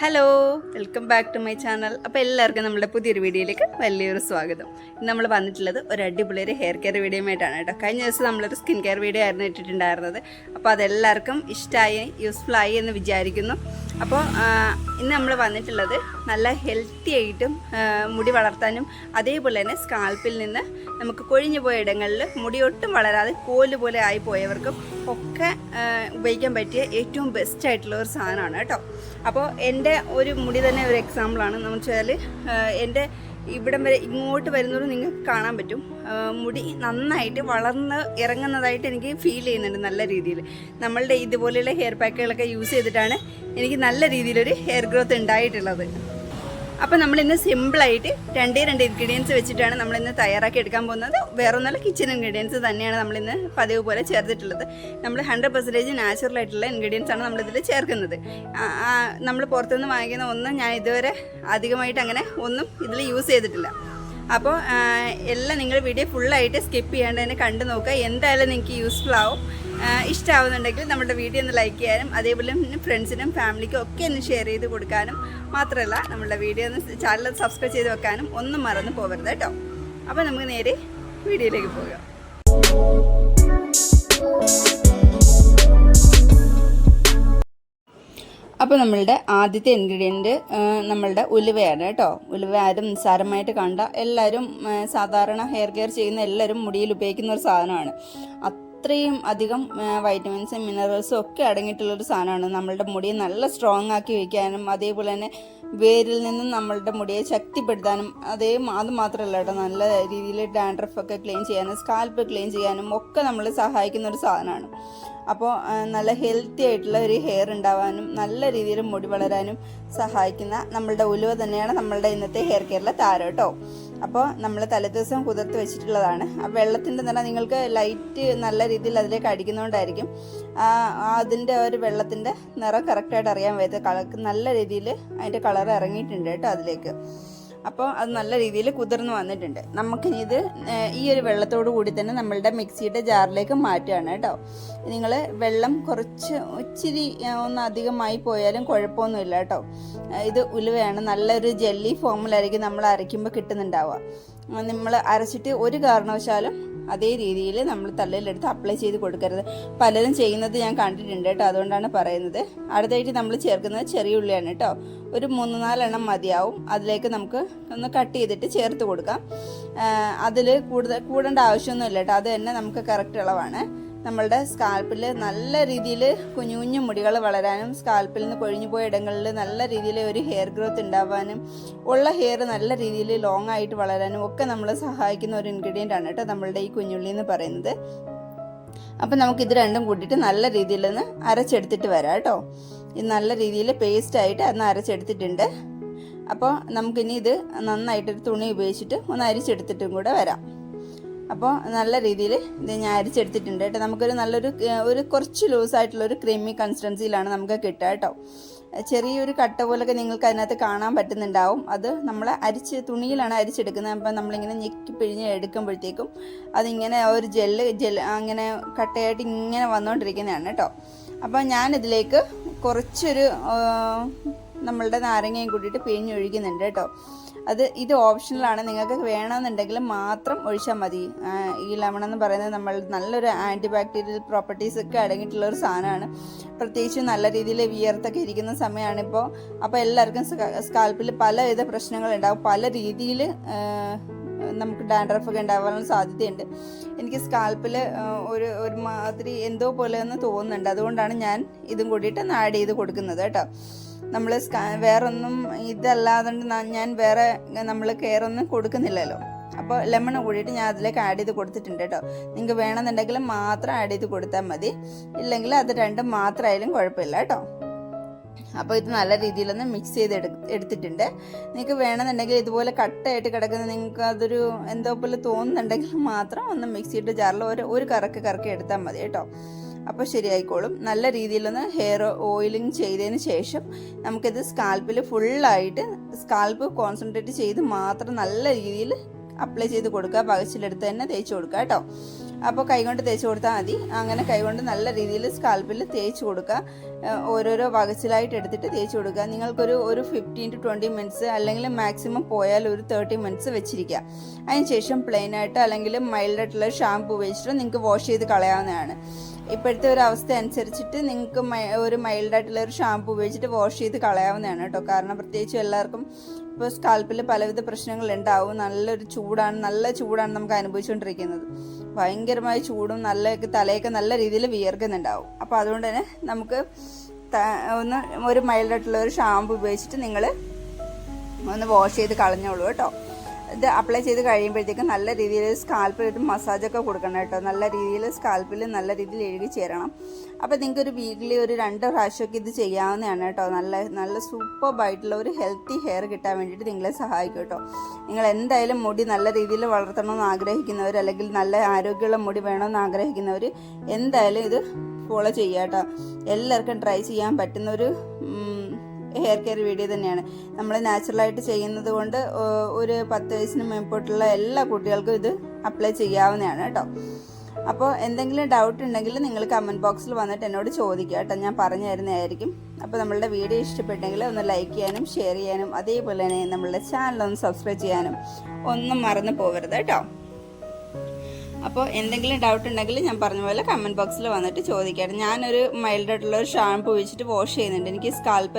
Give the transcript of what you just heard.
Hello welcome back to my channel അപ്പോൾ എല്ലാവർക്കും നമ്മുടെ പുതിയൊരു വീഡിയോയിലേക്ക് വലിയൊരു സ്വാഗതം. ഇന്ന് നമ്മൾ വന്നിട്ടുള്ളത് ഒരു അടിപൊളി ഒരു ഹെയർ കെയർ വീഡിയോ ആയിട്ടാണ് കേട്ടോ. കഴിഞ്ഞ ദിവസം നമ്മളൊരു സ്കിൻ കെയർ വീഡിയോ ആയിരുന്നു ഇട്ടിട്ടുണ്ടായിരുന്നത്. അപ്പോൾ അതെല്ലാവർക്കും ഇഷ്ടമായി യൂസ്ഫുൾ ആയി എന്ന് വിചാരിക്കുന്നു. അപ്പോൾ ഇന്ന് നമ്മൾ വന്നിട്ടുള്ളത് നല്ല ഹെൽത്തി ആയിട്ടും മുടി വളർത്താനും അതേപോലെ തന്നെ സ്കാൽപ്പിൽ നിന്ന് നമുക്ക് കൊഴിഞ്ഞു പോയ ഇടങ്ങളിൽ മുടി ഒട്ടും വളരാതെ കോൽ പോലെ ആയി പോയവർക്കും ഒക്കെ ഉപയോഗിക്കാൻ പറ്റിയ ഏറ്റവും ബെസ്റ്റ് ആയിട്ടുള്ള ഒരു സാധനമാണ് കേട്ടോ. അപ്പോൾ എന്റെ ഒരു മുടി തന്നെ ഒരു എക്സാമ്പിളാണ് എന്ന് വെച്ചാൽ എന്റെ ഇവിടം വരെ ഇങ്ങോട്ട് വരുന്നത് നിങ്ങൾക്ക് കാണാൻ പറ്റും. മുടി നന്നായിട്ട് വളർന്ന് ഇറങ്ങുന്നതായിട്ട് എനിക്ക് ഫീൽ ചെയ്യുന്നുണ്ട് നല്ല രീതിയിൽ നമ്മളുടെ ഇതുപോലെയുള്ള ഹെയർ പാക്കുകളൊക്കെ യൂസ് ചെയ്തിട്ടാണ് എനിക്ക് നല്ല രീതിയിലൊരു ഹെയർ ഗ്രോത്ത് ഉണ്ടായിട്ടുള്ളത്. അപ്പോൾ നമ്മൾ ഇന്ന് സിമ്പിളായിട്ട് രണ്ടേ രണ്ട് ഇൻഗ്രീഡിയൻസ് വെച്ചിട്ടാണ് നമ്മൾ ഇന്ന് തയ്യാറാക്കി എടുക്കാൻ പോകുന്നത്. വേറെ ഒന്നല്ല കിച്ചൺ ഇൻഗ്രീഡിയൻസ് തന്നെയാണ് നമ്മൾ ഇന്ന് പതിവ് പോലെ ചേർത്തിട്ടുള്ളത്. നമ്മൾ ഹൺഡ്രഡ് പെർസെന്റേജ് നാച്ചുറൽ ആയിട്ടുള്ള ഇൻഗ്രീഡിയൻസ് ആണ് നമ്മൾ നമ്മളിതിൽ ചേർക്കുന്നത്. നമ്മൾ പുറത്തുനിന്ന് വാങ്ങിക്കുന്ന ഒന്നും ഞാൻ ഇതുവരെ അധികമായിട്ട് അങ്ങനെ ഒന്നും ഇതിൽ യൂസ് ചെയ്തിട്ടില്ല. അപ്പോൾ എല്ലാം നിങ്ങൾ വീഡിയോ ഫുള്ളായിട്ട് സ്കിപ്പ് ചെയ്യാണ്ട് തന്നെ കണ്ടു നോക്കുക. എന്തായാലും നിങ്ങൾക്ക് യൂസ്ഫുൾ ആവും. ഇഷ്ടമാവുന്നുണ്ടെങ്കിൽ നമ്മുടെ വീഡിയോ ഒന്ന് ലൈക്ക് ചെയ്യാനും അതേപോലെ ഫ്രണ്ട്സിനും ഫാമിലിക്കും ഒക്കെ ഒന്ന് ഷെയർ ചെയ്ത് കൊടുക്കാനും മാത്രമല്ല നമ്മുടെ വീഡിയോ ഒന്ന് ചാനൽ സബ്സ്ക്രൈബ് ചെയ്ത് വെക്കാനും ഒന്നും മറന്നു പോകരുത് കേട്ടോ. അപ്പോൾ നമുക്ക് നേരെ വീഡിയോയിലേക്ക് പോകാം. അപ്പോൾ നമ്മളുടെ ആദ്യത്തെ ഇൻഗ്രീഡിയന്റ് നമ്മളുടെ ഉലുവയാണ് കേട്ടോ. ഉലുവ ആരും നിസ്സാരമായിട്ട് കണ്ട എല്ലാവരും സാധാരണ ഹെയർ കെയർ ചെയ്യുന്ന എല്ലാവരും മുടിയിൽ ഉപയോഗിക്കുന്ന ഒരു സാധനമാണ്. അത്രയും അധികം വൈറ്റമിൻസും മിനറൽസും ഒക്കെ അടങ്ങിയിട്ടുള്ളൊരു സാധനമാണ്. നമ്മളുടെ മുടിയെ നല്ല സ്ട്രോങ് ആക്കി വയ്ക്കാനും അതേപോലെ തന്നെ വേരിൽ നിന്നും നമ്മളുടെ മുടിയെ ശക്തിപ്പെടുത്താനും അതേ അത് മാത്രമല്ല കേട്ടോ നല്ല രീതിയിൽ ഡാൻഡ്രഫ് ഒക്കെ ക്ലീൻ ചെയ്യാനും സ്കാൽപ്പ് ക്ലീൻ ചെയ്യാനും ഒക്കെ നമ്മളെ സഹായിക്കുന്ന ഒരു സാധനമാണ്. അപ്പോൾ നല്ല ഹെൽത്തി ആയിട്ടുള്ള ഒരു ഹെയർ ഉണ്ടാവാനും നല്ല രീതിയിൽ മുടി വളരാനും സഹായിക്കുന്ന നമ്മളുടെ ഉലുവ തന്നെയാണ് നമ്മളുടെ ഇന്നത്തെ ഹെയർ കെയറിലെ താരം കേട്ടോ. അപ്പോൾ നമ്മൾ തലേദിവസം കുതിർത്ത് വെച്ചിട്ടുള്ളതാണ്. ആ വെള്ളത്തിന്റെ നിറം നിങ്ങൾക്ക് ലൈറ്റ് നല്ല രീതിയിൽ അതിലേക്ക് അടിക്കുന്നതുകൊണ്ടായിരിക്കും അതിന്റെ ഒരു വെള്ളത്തിന്റെ നിറം കറക്റ്റായിട്ട് അറിയാൻ വയ്യത് കളർ നല്ല രീതിയിൽ അതിന്റെ കളർ ഇറങ്ങിയിട്ടുണ്ട് കേട്ടോ അതിലേക്ക്. അപ്പോൾ അത് നല്ല രീതിയിൽ കുതിർന്ന് വന്നിട്ടുണ്ട്. നമുക്കിനി ഇത് ഈ ഒരു വെള്ളത്തോടു കൂടി തന്നെ നമ്മളുടെ മിക്സിയുടെ ജാറിലേക്ക് മാറ്റുകയാണ് കേട്ടോ. നിങ്ങൾ വെള്ളം കുറച്ച് ഇച്ചിരി ഒന്ന് അധികമായി പോയാലും കുഴപ്പമൊന്നുമില്ല കേട്ടോ. ഇത് ഉലുവയാണ്. നല്ലൊരു ജെല്ലി ഫോമിലായിരിക്കും നമ്മൾ അരയ്ക്കുമ്പോൾ കിട്ടുന്നുണ്ടാവുക. നമ്മൾ അരച്ചിട്ട് ഒരു കാരണവശാലും അതേ രീതിയിൽ നമ്മൾ തലയിലെടുത്ത് അപ്ലൈ ചെയ്ത് കൊടുക്കരുത്. പലരും ചെയ്യുന്നത് ഞാൻ കണ്ടിട്ടുണ്ട് കേട്ടോ അതുകൊണ്ടാണ് പറയുന്നത്. അടുത്തായിട്ട് നമ്മൾ ചേർക്കുന്നത് ചെറിയ ഉള്ളിയാണ് കേട്ടോ. ഒരു മൂന്ന് നാലെണ്ണം മതിയാവും. അതിലേക്ക് നമുക്ക് ഒന്ന് കട്ട് ചെയ്തിട്ട് ചേർത്ത് കൊടുക്കാം. അതിൽ കൂടുതൽ കൂടേണ്ട ആവശ്യമൊന്നുമില്ല കേട്ടോ. അത് തന്നെ നമുക്ക് കറക്റ്റ് ഇളവാണ്. നമ്മളുടെ സ്കാൽപ്പിൽ നല്ല രീതിയിൽ കുഞ്ഞു കുഞ്ഞു മുടികൾ വളരാനും സ്കാൽപ്പിൽ നിന്ന് കൊഴിഞ്ഞു പോയ ഇടങ്ങളിൽ നല്ല രീതിയിൽ ഒരു ഹെയർ ഗ്രോത്ത് ഉണ്ടാവാനും ഉള്ള ഹെയർ നല്ല രീതിയിൽ ലോങ് ആയിട്ട് വളരാനും ഒക്കെ നമ്മളെ സഹായിക്കുന്ന ഒരു ഇൻഗ്രീഡിയന്റ് ആണ് കേട്ടോ നമ്മളുടെ ഈ കുഞ്ഞുള്ളി എന്ന് പറയുന്നത്. അപ്പം നമുക്ക് ഇത് രണ്ടും കൂട്ടിയിട്ട് നല്ല രീതിയിൽ ഒന്ന് അരച്ചെടുത്തിട്ട് വരാം കേട്ടോ. ഇത് നല്ല രീതിയിൽ പേസ്റ്റ് ആയിട്ട് അന്ന് അരച്ചെടുത്തിട്ടുണ്ട്. അപ്പോൾ നമുക്കിനി ഇത് നന്നായിട്ടൊരു തുണി ഉപയോഗിച്ചിട്ട് ഒന്ന് അരിച്ചെടുത്തിട്ടും കൂടെ വരാം. അപ്പോൾ നല്ല രീതിയിൽ ഇത് ഞാൻ അരിച്ചെടുത്തിട്ടുണ്ട് കേട്ടോ. നമുക്കൊരു നല്ലൊരു ഒരു കുറച്ച് ലൂസായിട്ടുള്ള ഒരു ക്രീമി കൺസിസ്റ്റൻസിയിലാണ് നമുക്ക് കിട്ടുക കേട്ടോ. ചെറിയൊരു കട്ട പോലൊക്കെ നിങ്ങൾക്ക് അതിനകത്ത് കാണാൻ പറ്റുന്നുണ്ടാവും. അത് നമ്മൾ അരിച്ച് തുണിയിലാണ് അരിച്ചെടുക്കുന്നത്. അപ്പം നമ്മളിങ്ങനെ ഞെക്കി പിഴിഞ്ഞ് എടുക്കുമ്പോഴത്തേക്കും അതിങ്ങനെ ഒരു ജെല്ല് ജെൽ അങ്ങനെ കട്ടയായിട്ട് ഇങ്ങനെ വന്നുകൊണ്ടിരിക്കുന്നതാണ് കേട്ടോ. അപ്പോൾ ഞാനിതിലേക്ക് കുറച്ചൊരു നമ്മളുടെ നാരങ്ങയും കൂട്ടിയിട്ട് പിഴിഞ്ഞൊഴിക്കുന്നുണ്ട് കേട്ടോ. അത് ഇത് ഓപ്ഷണലാണ് നിങ്ങൾക്ക് വേണമെന്നുണ്ടെങ്കിൽ മാത്രം ഒഴിച്ചാൽ മതി. ഈ ലെമൺ എന്ന് പറയുന്നത് നമ്മൾ നല്ലൊരു ആന്റി ബാക്ടീരിയൽ പ്രോപ്പർട്ടീസ് ഒക്കെ അടങ്ങിയിട്ടുള്ള ഒരു സാധനമാണ്. പ്രത്യേകിച്ച് നല്ല രീതിയിൽ വിയർത്തൊക്കെ ഇരിക്കുന്ന സമയമാണിപ്പോൾ അപ്പോൾ എല്ലാവർക്കും സ്കാൽപ്പിൽ പലവിധ പ്രശ്നങ്ങളുണ്ടാവും പല രീതിയിൽ നമുക്ക് ഡാൻഡ്രഫ് ഒക്കെ ഉണ്ടാവാനുള്ള സാധ്യതയുണ്ട്. എനിക്ക് സ്കാൽപ്പിൽ ഒരു ഒരു മാതിരി എന്തോ പോലെ ഒന്ന് തോന്നുന്നുണ്ട്. അതുകൊണ്ടാണ് ഞാൻ ഇതും കൂടിയിട്ട് ആഡ് ചെയ്ത് കൊടുക്കുന്നത് കേട്ടോ. നമ്മൾ സ്കാ വേറൊന്നും ഇതല്ലാതെ ഞാൻ വേറെ നമ്മൾ കെയർ ഒന്നും കൊടുക്കുന്നില്ലല്ലോ. അപ്പോൾ ലെമൺ കൂടിയിട്ട് ഞാൻ അതിലേക്ക് ആഡ് ചെയ്ത് കൊടുത്തിട്ടുണ്ട് കേട്ടോ നിങ്ങൾക്ക് വേണമെന്നുണ്ടെങ്കിൽ മാത്രം ആഡ് ചെയ്ത് കൊടുത്താൽ മതി. ഇല്ലെങ്കിൽ അത് രണ്ടും മാത്രമായാലും കുഴപ്പമില്ല കേട്ടോ അപ്പോൾ ഇത് നല്ല രീതിയിലൊന്ന് മിക്സ് ചെയ്ത് എടുത്തിട്ടുണ്ട്. നിങ്ങൾക്ക് വേണമെന്നുണ്ടെങ്കിൽ ഇതുപോലെ കട്ടയായിട്ട് കിടക്കുന്ന നിങ്ങൾക്ക് അതൊരു എന്തോ പോലെ തോന്നുന്നുണ്ടെങ്കിൽ മാത്രം ഒന്ന് മിക്സിയുടെ ജാറിൽ ഒരു ഒരു കറക്ക് കറക്കി എടുത്താൽ മതി കേട്ടോ അപ്പോൾ ശരിയായിക്കോളും. നല്ല രീതിയിലൊന്ന് ഹെയർ ഓയിലിംഗ് ചെയ്തതിന് ശേഷം നമുക്കിത് സ്കാൽപ്പിൽ ഫുള്ളായിട്ട് സ്കാൽപ്പ് കോൺസെൻട്രേറ്റ് ചെയ്ത് മാത്രം നല്ല രീതിയിൽ അപ്ലൈ ചെയ്ത് കൊടുക്കുക. പകച്ചിലെടുത്ത് തന്നെ തേച്ച് കൊടുക്കുക കേട്ടോ. അപ്പോൾ കൈകൊണ്ട് തേച്ച് കൊടുത്താൽ മതി. അങ്ങനെ കൈകൊണ്ട് നല്ല രീതിയിൽ സ്കാൽപ്പിൽ തേച്ച് കൊടുക്കുക. ഓരോരോ വകച്ചിലായിട്ട് എടുത്തിട്ട് തേച്ച് കൊടുക്കുക. നിങ്ങൾക്കൊരു ഒരു ഫിഫ്റ്റീൻ ടു ട്വന്റി മിനിറ്റ്സ് അല്ലെങ്കിൽ മാക്സിമം പോയാൽ ഒരു തേർട്ടി മിനിറ്റ്സ് വെച്ചിരിക്കുക. അതിനുശേഷം പ്ലെയിൻ ആയിട്ട് അല്ലെങ്കിൽ മൈൽഡ് ആയിട്ടുള്ള ഷാമ്പു ഉപയോഗിച്ചിട്ട് നിങ്ങൾക്ക് വാഷ് ചെയ്ത് കളയാവുന്നതാണ്. ഇപ്പോഴത്തെ ഒരു അവസ്ഥ അനുസരിച്ചിട്ട് നിങ്ങൾക്ക് ഒരു മൈൽഡ് ആയിട്ടുള്ള ഒരു ഷാമ്പു ഉപയോഗിച്ചിട്ട് വാഷ് ചെയ്ത് കളയാവുന്നതാണ് കേട്ടോ. കാരണം പ്രത്യേകിച്ച് എല്ലാവർക്കും ഇപ്പോൾ സ്കാൽപ്പിൽ പലവിധ പ്രശ്നങ്ങൾ ഉണ്ടാവും. നല്ലൊരു ചൂടാണ് നല്ല ചൂടാണ് നമുക്ക് അനുഭവിച്ചുകൊണ്ടിരിക്കുന്നത്. ഭയങ്കരമായ ചൂടും നല്ല തലയൊക്കെ നല്ല രീതിയിൽ വിയർക്കുന്നുണ്ടാവും. അപ്പോൾ അതുകൊണ്ട് തന്നെ നമുക്ക് ഒന്ന് ഒരു മൈൽഡായിട്ടുള്ള ഒരു ഷാമ്പു ഉപയോഗിച്ചിട്ട് നിങ്ങൾ ഒന്ന് വാഷ് ചെയ്ത് കളഞ്ഞോളൂ കേട്ടോ. ഇത് അപ്ലൈ ചെയ്ത് കഴിയുമ്പോഴത്തേക്കും നല്ല രീതിയിൽ സ്കാൽപ്പിൽ ഒരു മസാജൊക്കെ കൊടുക്കണം കേട്ടോ. നല്ല രീതിയിൽ സ്കാൽപ്പിൽ നല്ല രീതിയിൽ എഴുകി ചേരണം. അപ്പോൾ നിങ്ങൾക്ക് ഒരു വീക്കിലി ഒരു രണ്ട് പ്രാവശ്യമൊക്കെ ഇത് ചെയ്യാവുന്നതാണ് കേട്ടോ. നല്ല നല്ല സൂപ്പർബായിട്ടുള്ള ഒരു ഹെൽത്തി ഹെയർ കിട്ടാൻ വേണ്ടിയിട്ട് നിങ്ങളെ സഹായിക്കും കേട്ടോ. നിങ്ങൾ എന്തായാലും മുടി നല്ല രീതിയിൽ വളർത്തണമെന്ന് ആഗ്രഹിക്കുന്നവർ അല്ലെങ്കിൽ നല്ല ആരോഗ്യമുള്ള മുടി വേണമെന്ന് ആഗ്രഹിക്കുന്നവർ എന്തായാലും ഇത് ഫോളോ ചെയ്യാം കേട്ടോ. എല്ലാവർക്കും ട്രൈ ചെയ്യാൻ പറ്റുന്ന ഒരു ഹെയർ കെയർ വീഡിയോ തന്നെയാണ്. നമ്മൾ നാച്ചുറലായിട്ട് ചെയ്യുന്നത് കൊണ്ട് ഒരു പത്ത് വയസ്സിന് മുമ്പോട്ടുള്ള എല്ലാ കുട്ടികൾക്കും ഇത് അപ്ലൈ ചെയ്യാവുന്നതാണ് കേട്ടോ. അപ്പോൾ എന്തെങ്കിലും ഡൗട്ട് ഉണ്ടെങ്കിൽ നിങ്ങൾ കമന്റ് ബോക്സിൽ വന്നിട്ട് എന്നോട് ചോദിക്കുക കേട്ടോ. ഞാൻ പറഞ്ഞു തരുന്നതായിരിക്കും. അപ്പോൾ നമ്മളുടെ വീഡിയോ ഇഷ്ടപ്പെട്ടെങ്കിൽ ഒന്ന് ലൈക്ക് ചെയ്യാനും ഷെയർ ചെയ്യാനും അതേപോലെ തന്നെ നമ്മളുടെ ചാനൽ ഒന്ന് സബ്സ്ക്രൈബ് ചെയ്യാനും ഒന്നും മറന്നു പോകരുത് കേട്ടോ. അപ്പോൾ എന്തെങ്കിലും ഡൗട്ട് ഉണ്ടെങ്കിൽ ഞാൻ പറഞ്ഞ പോലെ കമന്റ് ബോക്സിൽ വന്നിട്ട് ചോദിക്കാം. ഞാനൊരു മൈൽഡ് ആയിട്ടുള്ള ഒരു ഷാംപൂ വെച്ചിട്ട് വാഷ് ചെയ്യുന്നുണ്ട്. എനിക്ക് സ്കാൽപ്പ്